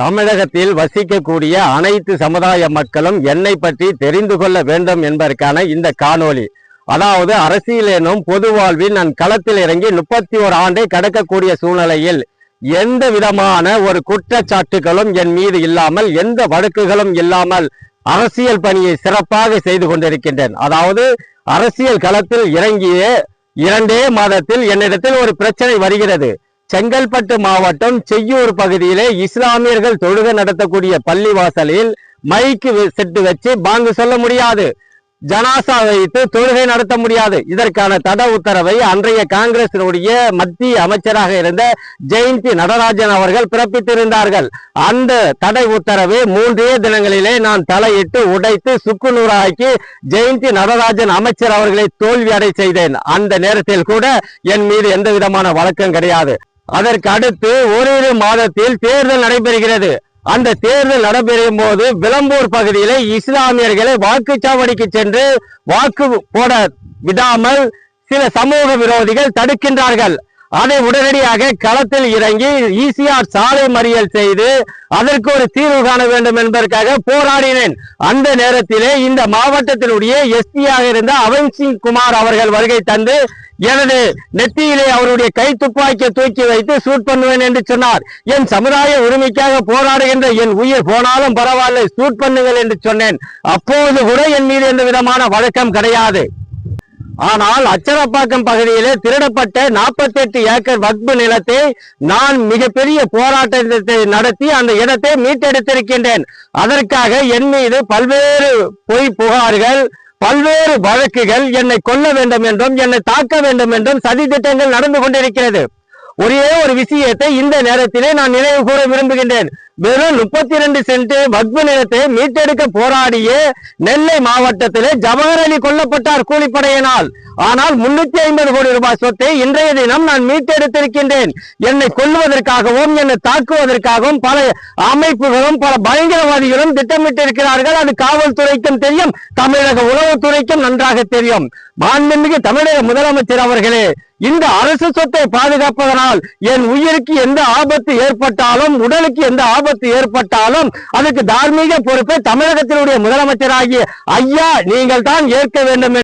தமிழகத்தில் வசிக்கக்கூடிய அனைத்து சமுதாய மக்களும் என்னை பற்றி தெரிந்து கொள்ள வேண்டும் என்பதற்கான இந்த காணொளி. அதாவது அரசியல் எனும் பொது வாழ்வில் நான் களத்தில் இறங்கி முப்பத்தி ஒரு ஆண்டை கடக்கக்கூடிய சூழ்நிலையில் எந்த விதமான ஒரு குற்றச்சாட்டுகளும் என் மீது இல்லாமல் எந்த வழக்குகளும் இல்லாமல் அரசியல் பணியை சிறப்பாக செய்து கொண்டிருக்கின்றேன். அதாவது அரசியல் களத்தில் இறங்கிய இரண்டே மாதத்தில் என்னிடத்தில் ஒரு பிரச்சனை வருகிறது. செங்கல்பட்டு மாவட்டம் செய்யூர் பகுதியிலே இஸ்லாமியர்கள் தொழுகை நடத்தக்கூடிய பள்ளிவாசலில் மைக்கு செட்டு வச்சு பாங்கு சொல்ல முடியாது. ஜனாசா வைத்து தொழுகை நடத்த முடியாது. இதற்கான தட உத்தரவை அன்றைய காங்கிரசினுடைய மத்திய அமைச்சராக இருந்த ஜெயந்தி நடராஜன் அவர்கள் பிறப்பித்திருந்தார்கள். அந்த தடை உத்தரவை மூன்றே தினங்களிலே நான் தலையிட்டு உடைத்து சுக்குநூறாக்கி ஜெயந்தி நடராஜன் அமைச்சர் அவர்களை தோல்வி அடை செய்தேன். அந்த நேரத்தில் கூட என் மீது எந்த விதமான வழக்கம் கிடையாது. அதற்கு அடுத்து ஓரிரு மாதத்தில் தேர்தல் நடைபெறுகிறது. அந்த தேர்தல் நடைபெறும் போது விளம்பூர் பகுதியிலே இஸ்லாமியர்களை வாக்குச்சாவடிக்கு சென்று வாக்கு போட விடாமல் சில சமூக விரோதிகள் தடுக்கின்றார்கள். அதை உடனடியாக களத்தில் இறங்கி ஈசிஆர் சாலை மறியல் செய்து அதற்கு ஒரு தீர்வு காண வேண்டும் என்பதற்காக போராடினேன். அந்த நேரத்திலே இந்த மாவட்டத்தினுடைய எஸ்பியாக இருந்த அவன் சிங் குமார் அவர்கள் வருகை தந்து எனது நெத்தியிலே அவருடைய கை துப்பாக்கியை தூக்கி வைத்து சூட் பண்ணுவேன் என்று சொன்னார். என் சமுதாய உரிமைக்காக போராடுகின்ற என் உயிர் போனாலும் பரவாயில்லை சூட் பண்ணுங்கள் என்று சொன்னேன். அப்போது கூட என் மீது எந்த விதமான வழக்கம் கிடையாது. ஆனால் அச்சரப்பாக்கம் பகுதியிலே திருடப்பட்ட 48 ஏக்கர் வக்பு நிலத்தை நான் மிகப்பெரிய போராட்டத்தை நடத்தி அந்த இடத்தை மீட்டெடுத்திருக்கின்றேன். அதற்காக என் மீது பல்வேறு பொய் புகார்கள் பல்வேறு வழக்குகள் என்னை கொல்ல வேண்டும் என்றும் என்னை தாக்க வேண்டும் என்றும் சதி திட்டங்கள் நடந்து கொண்டிருக்கிறது. ஒரே ஒரு விஷயத்தை இந்த நேரத்திலே நான் நினைவு கூற விரும்புகின்றேன். வெறும் முப்பத்தி ரெண்டு சென்ட் வக்பு நிலத்தை மீட்டெடுக்க போராடிய நெல்லை மாவட்டத்திலே ஜவஹர் அலி கொல்லப்பட்டார் கூலிப்படையினால். ஆனால் முன்னூத்தி ஐம்பது கோடி ரூபாய் சொத்தை இன்றைய தினம் நான் மீட்டெடுத்திருக்கின்றேன். என்னை கொல்வதற்காகவும் என்னை தாக்குவதற்காகவும் பல அமைப்புகளும் பல பயங்கரவாதிகளும் திட்டமிட்டிருக்கிறார்கள். அது காவல்துறைக்கும் தெரியும் தமிழக உளவுத்துறைக்கும் நன்றாக தெரியும். மாண்புமிகு தமிழக முதலமைச்சர் அவர்களே இந்த அரசு சொத்தை பாதுகாப்பதனால் என் உயிருக்கு எந்த ஆபத்து ஏற்பட்டாலும் உடலுக்கு எந்த ஆபத்து ஏற்பட்டாலும் அதுக்கு தார்மீக பொறுப்பை தமிழகத்தினுடைய முதலமைச்சராகிய ஐயா நீங்கள் தான் ஏற்க வேண்டும்